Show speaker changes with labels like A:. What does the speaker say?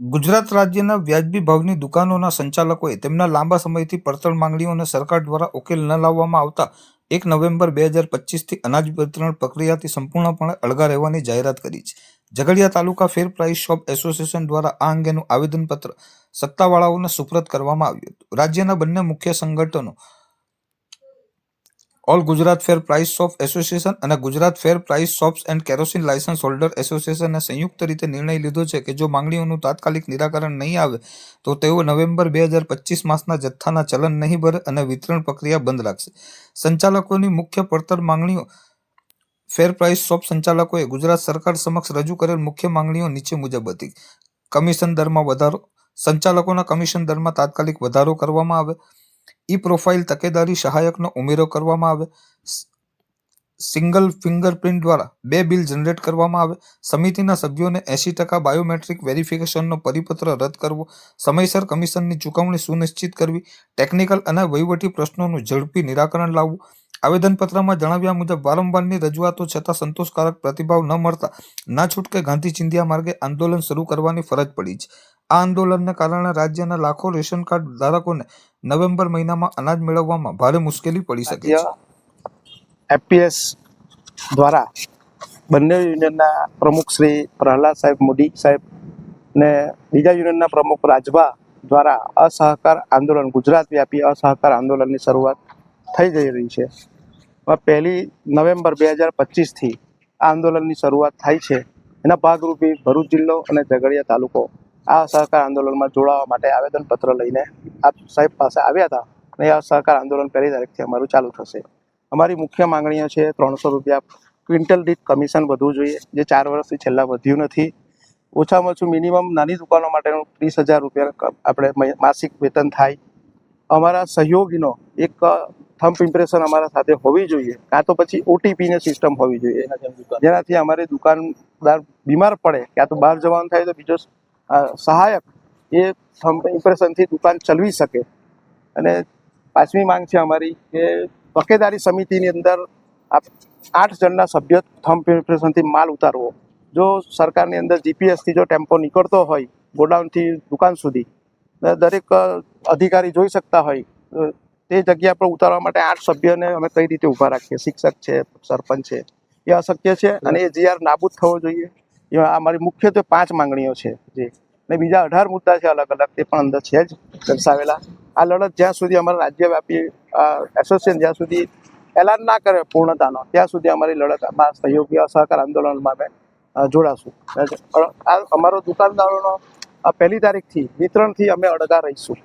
A: ગુજરાત રાજ્યના વ્યાજબી ભાવની દુકાનોના સંચાલકોએ તેમના લાંબા સમયથી પડતર માંગણીઓને સરકાર દ્વારા ઉકેલ ન લાવવામાં આવતા એક નવેમ્બર બે હજાર પચીસથી અનાજ વિતરણ પ્રક્રિયાથી સંપૂર્ણપણે અળગા રહેવાની જાહેરાત કરી છે. Jhagadia taluka fair price shop association દ્વારા આ અંગેનું આવેદનપત્ર સત્તાવાળાઓને સુપ્રત કરવામાં આવ્યું હતું. રાજ્યના બંને મુખ્ય સંગઠનો all Gujarat fair price shop association અને Gujarat fair price shops and kerosene licence holder એસોસિએશને સંયુક્ત રીતે નિર્ણય લીધો છે કે જો માંગણીઓનું તાત્કાલિક નિરાકરણ નહીં આવે, તો તેઓ નવેમ્બર બે હજાર પચીસ માસના જથ્થાના ચલન નહીં ભરે અને વિતરણ પ્રક્રિયા બંધ રાખશે. સંચાલકોની મુખ્ય પડતર માંગણીઓ ફેર પ્રાઇસ શોપ સંચાલકોએ ગુજરાત સરકાર સમક્ષ રજૂ કરેલ મુખ્ય માંગણીઓ નીચે મુજબ હતી. કમિશન દરમાં વધારો, સંચાલકોના કમિશન દરમાં તાત્કાલિક વધારો કરવામાં આવે ઈ પ્રોફાઇલ તકેદારી સહાયકનો ઉમેરો કરવામાં આવે. સિંગલ ફિંગરપ્રિન્ટ દ્વારા બે બિલ જનરેટ કરવામાં આવે. સમિતિના સભ્યોને એંશી ટકા બાયોમેટ્રિક વેરિફિકેશનનો પરિપત્ર રદ કરવો. સમયસર કમિશનની ચૂકવણી સુનિશ્ચિત કરવી. ટેકનિકલ અને વહીવટી પ્રશ્નોનું ઝડપી નિરાકરણ લાવવું. આવેદનપત્રમાં જણાવ્યા મુજબ, વારંવારની રજૂઆતો છતાં સંતોષકારક પ્રતિભાવ ન મળતા, ના છૂટકે ગાંધી ચિંધ્યા માર્ગે આંદોલન શરૂ કરવાની ફરજ પડી છે. આ આંદોલનને કારણે રાજ્યના લાખો રેશન કાર્ડ ધારકોને નવેમ્બર મહિનામાં અનાજ મેળવવામાં ભારે મુશ્કેલી પડી શકે છે.
B: એપીએસ દ્વારા બંને યુનિયનના પ્રમુખ શ્રી પ્રહલાદ સાહેબ મોદી સાહેબ ને બીજા યુનિયનના પ્રમુખ રાજભા દ્વારા અસહકાર આંદોલન, ગુજરાત વ્યાપી અસહકાર આંદોલનની શરૂઆત થઈ જઈ રહી છે. પહેલી નવેમ્બર બે હજાર પચીસથી આ આંદોલનની શરૂઆત થાય છે. એના ભાગરૂપે ભરૂચ જિલ્લો અને ઝઘડિયા તાલુકો આ સહકાર આંદોલનમાં જોડાવા માટે આવેદનપત્ર લઈને આપ સાહેબ પાસે આવ્યા હતા અને આ સહકાર આંદોલન પહેલી તારીખથી અમારું ચાલુ થશે. અમારી મુખ્ય માંગણીઓ છે ત્રણસો રૂપિયા ક્વિન્ટલ દીઠ કમિશન વધવું જોઈએ, જે ચાર વર્ષથી છેલ્લા વધ્યું નથી. ઓછામાં ઓછું મિનિમમ નાની દુકાનો માટેનું ત્રીસ હજાર રૂપિયા આપણે માસિક વેતન થાય. અમારા સહયોગીનો એક થમ્પ ઇમ્પ્રેશન અમારા સાથે હોવી જોઈએ, કાં તો પછી ઓટીપીની સિસ્ટમ હોવી જોઈએ. જેનાથી અમારી દુકાનદાર બીમાર પડે, ક્યાં તો બહાર જવાનું થાય તો બીજો સહાયક એ થમ્પ ઇમ્પ્રેશનથી દુકાન ચલવી શકે. અને પાંચમી માંગ છે અમારી કે તકેદારી સમિતિની અંદર આપ- આઠ જણના સભ્ય થમ્પ ઇમ્પ્રેશનથી માલ ઉતારવો. જો સરકારની અંદર જીપીએસથી જો ટેમ્પો નીકળતો હોય ગોડાઉનથી દુકાન સુધી દરેક અધિકારી જોઈ શકતા હોય તે જગ્યા પર ઉતારવા માટે આઠ સભ્યોને અમે કઈ રીતે ઊભા રાખીએ? શિક્ષક છે, સરપંચ છે, એ અશક્ય છે અને એ જીઆર નાબૂદ થવો જોઈએ. એ અમારી મુખ્યત્વે પાંચ માંગણીઓ છે. જે. ને બીજા અઢાર મુદ્દા છે અલગ અલગ, તે પણ અંદર છે જ દર્શાવેલા. આ લડત જ્યાં સુધી અમારા રાજ્યવ્યાપી એસોસિએશન જ્યાં સુધી એલાન ના કરે પૂર્ણતાનો, ત્યાં સુધી અમારી લડત અમારા સહયોગી સહકાર આંદોલનમાં અમે જોડાશું. આ અમારો દુકાનદારોનો પહેલી તારીખથી, વિતરણથી અમે અડગા રહીશું.